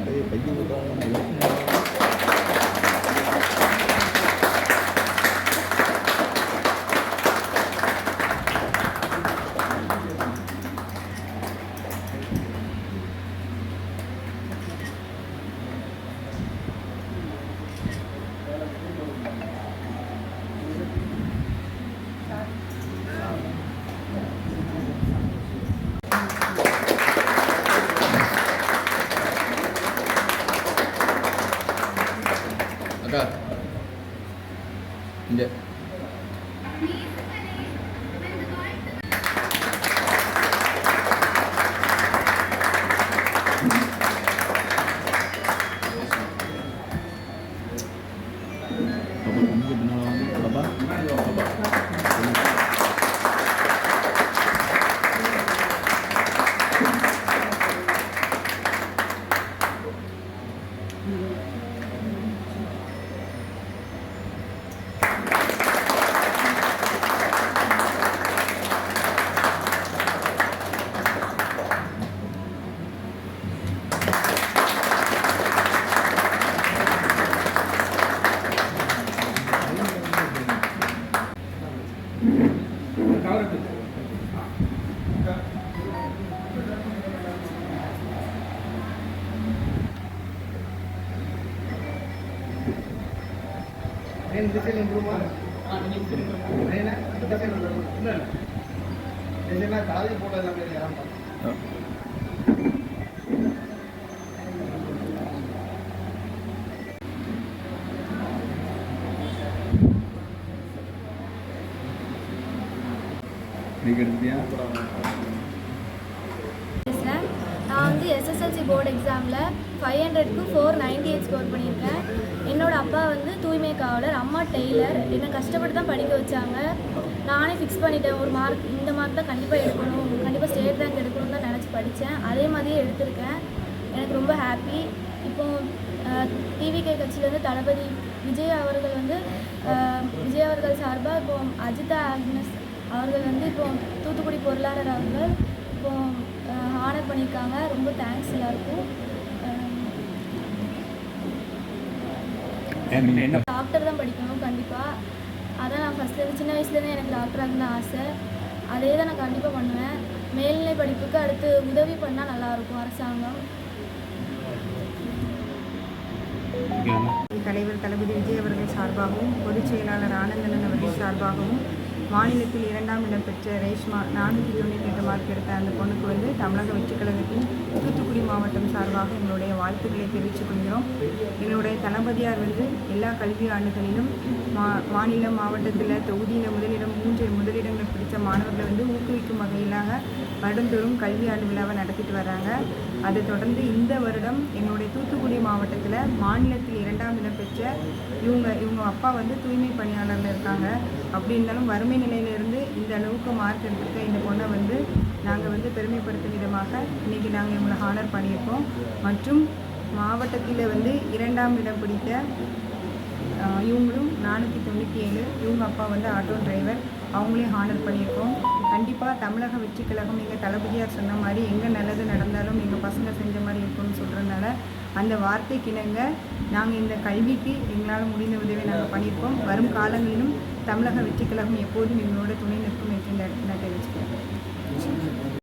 అదే పైకి Enggak. Bapak, Bapak, Bapak, Bapak. నేను డిసైన్ ఇంప్రూవ్ నేనా డిసైన్ ఇంప్రూవ్ இல்லை டிசைனாக காலேஜ் போட்டோ எல்லாமே யாரும் ஆ. நீங்க எடுத்தியா பேசுகிறேன் நான் வந்து எஸ்எஸ்எல்சி போர்டு எக்ஸாமில் ஃபைவ் ஹண்ட்ரட்க்கு ஃபோர் நைன்டி எயிட் ஸ்கோர் பண்ணியிருக்கேன். என்னோடய அப்பா வந்து தூய்மை காவலர் அம்மா டெய்லர் என்னை கஷ்டப்பட்டு தான் படிக்க வச்சாங்க. நானே ஃபிக்ஸ் பண்ணிட்டேன். ஒரு மார்க் இந்த மார்க் தான் கண்டிப்பாக எடுக்கணும். கண்டிப்பாக ஸ்டேட் ரேங்க் எடுக்கணும்னு தான் நினச்சி படித்தேன் அதே மாதிரியே எடுத்திருக்கேன். எனக்கு ரொம்ப ஹாப்பி இப்போது டிவிகே கட்சியிலேருந்து தளபதி விஜய் அவர்கள் வந்து விஜய் அவர்கள் சார்பாக இப்போ அஜிதா ஆக்னஸ் அவர்கள் வந்து இப்போ தூத்துக்குடி பொருளாளர் அவர்கள் இப்போ ஆனர் பண்ணியிருக்காங்க. ரொம்ப தேங்க்ஸ் எல்லாருக்கும். டாக்டர் தான் படிக்கணும் கண்டிப்பாக அதான் நான் ஃபஸ்ட்டு சின்ன வயசுலேருந்தே எனக்கு டாக்டர் ஆகணும் ஆசை. அதே தான் நான் கண்டிப்பாக பண்ணுவேன். மேல்நிலை படிப்புக்கு அடுத்து உதவி பண்ணால் நல்லாயிருக்கும் அரசாங்கம். தலைவர் தளபதி விஜய் அவர்கள் சார்பாகவும் பொதுச் செயலாளர் ஆனந்தனன் அவர்கள் சார்பாகவும் மாநிலத்தில் இரண்டாம் இடம் பெற்ற ரேஷ்மா நானூற்றி தொண்ணூற்றி எட்டு மார்க் எடுத்த அந்த பொண்ணுக்கு வந்து தமிழக வெற்றிக் கழகத்தின் தூத்துக்குடி மாவட்டம் சார்பாக எங்களுடைய வாழ்த்துக்களை தெரிவித்துக் கொள்கிறோம். எங்களுடைய தளபதியார் வந்து எல்லா கல்வி ஆண்டுகளிலும் மா மாநிலம் மாவட்டத்தில் தொகுதியில் முதலிடம் மூன்று முதலிடங்கள் பிடித்த மாணவர்களை வந்து ஊக்குவிக்கும் வகையிலாக வருடந்தோறும் கல்வி ஆண்டு விழாவை நடத்திட்டு வராங்க. அதை தொடர்ந்து இந்த வருடம் என்னுடைய தூத்துக்குடி மாவட்டத்தில் மாநிலத்தில் இரண்டாம் இடம் பெற்ற இவங்க இவங்க அப்பா வந்து தூய்மை பணியாளரில் இருக்காங்க. அப்படி இருந்தாலும் வறுமை நிலையிலிருந்து இந்த அளவுக்கு மார்க் எடுத்துருக்க இந்த பொண்ணை வந்து நாங்கள் வந்து பெருமைப்படுத்தும் விதமாக இன்றைக்கி நாங்கள் இவங்களை ஹானர் பண்ணியிருக்கோம். மற்றும் மாவட்டத்தில் வந்து இரண்டாம் இடம் பிடித்த இவங்களும் நானூற்றி தொண்ணூற்றி ஏழு. இவங்க அப்பா வந்து ஆட்டோ டிரைவர் அவங்களையும் ஹானர் பண்ணியிருக்கோம். கண்டிப்பாக தமிழக வெற்றி கழகம் எங்கள் தளபதியார் சொன்ன மாதிரி எங்கே நல்லது நடந்தாலும் எங்கள் பசங்க செஞ்ச மாதிரி இருக்கும்னு சொல்கிறதுனால அந்த வார்த்தைக்கு இணங்க நாங்கள் இந்த கல்விக்கு எங்களால் முடிந்த உதவியை நாங்கள் பண்ணியிருக்கோம். வரும் காலங்களிலும் தமிழக வெற்றி கழகம் எப்போதும் எங்களோட துணை நிற்கும் என்று நான் தெரிவிச்சுக்கிறேன்.